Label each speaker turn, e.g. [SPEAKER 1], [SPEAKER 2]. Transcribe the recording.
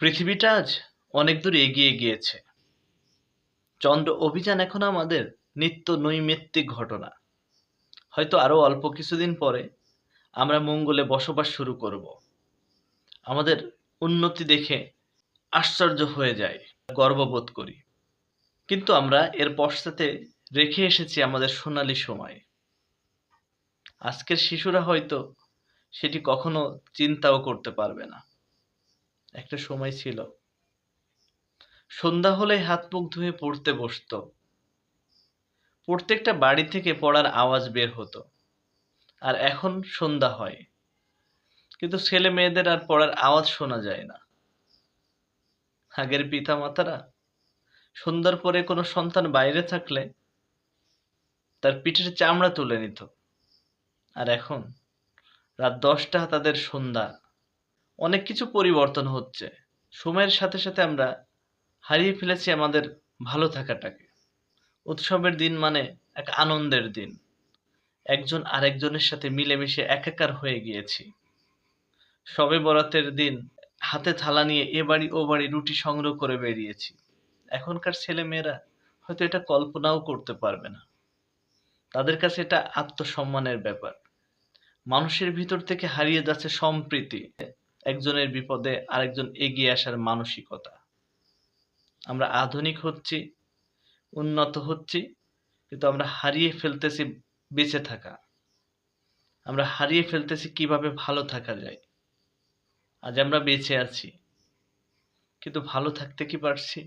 [SPEAKER 1] পৃথিবীটা আজ অনেক দূর এগিয়ে গিয়েছে। চন্দ্র অভিযান এখন আমাদের নিত্য নৈমিত্তিক ঘটনা। হয়তো আরও অল্প কিছুদিন পরে আমরা মঙ্গলে বসবাস শুরু করব। আমাদের উন্নতি দেখে আশ্চর্য হয়ে যায় গর্ববোধ করি। কিন্তু আমরা এর পশ্চাতে রেখে এসেছি আমাদের সোনালী সময়। আজকের শিশুরা হয়তো সেটি কখনো চিন্তাও করতে পারবে না। একটা সময় ছিল। সন্ধ্যা হলে হাত মুখ ধুয়ে পড়তে বসতো। প্রত্যেকটা বাড়ি থেকে পড়ার আওয়াজ বের হতো। আর এখন সন্ধ্যা হয়। কিন্তু ছেলে মেয়েদের আর পড়ার আওয়াজ শোনা যায় না। আগের পিতা মাতারা সন্ধ্যার পরে কোনো সন্তান বাইরে থাকলে তার পিঠের চামড়া তুলে নিত। আর এখন রাত দশটা তাদের সন্ধ্যা। অনেক কিছু পরিবর্তন হচ্ছে। সময়ের সাথে সাথে আমরা হারিয়ে ফেলেছি আমাদের ভালো থাকাটাকে। উৎসবের দিন মানে এক আনন্দের দিন। একজন আরেকজনের সাথে মিলেমিশে একাকার হয়ে গিয়েছি। সবে বরাতের দিন হাতে থালা নিয়ে এ বাড়ি ও বাড়ি রুটি সংগ্রহ করে বেরিয়েছি। এখনকার ছেলে মেয়েরা হয়তো এটা কল্পনাও করতে পারবে না। তাদের কাছে এটা আত্মসম্মানের ব্যাপার। মানুষের ভিতর থেকে হারিয়ে যাচ্ছে সম্প্রীতি। একজনের বিপদে আরেকজন এগিয়ে আসার মানসিকতা। আমরা আধুনিক হচ্ছি, উন্নত হচ্ছি, কিন্তু আমরা হারিয়ে ফেলতেছি বেঁচে থাকা। আমরা হারিয়ে ফেলতেছি কীভাবে ভালো থাকা যায়। আজ আমরা বেঁচে আছি, কিন্তু ভালো থাকতে কি পারছি?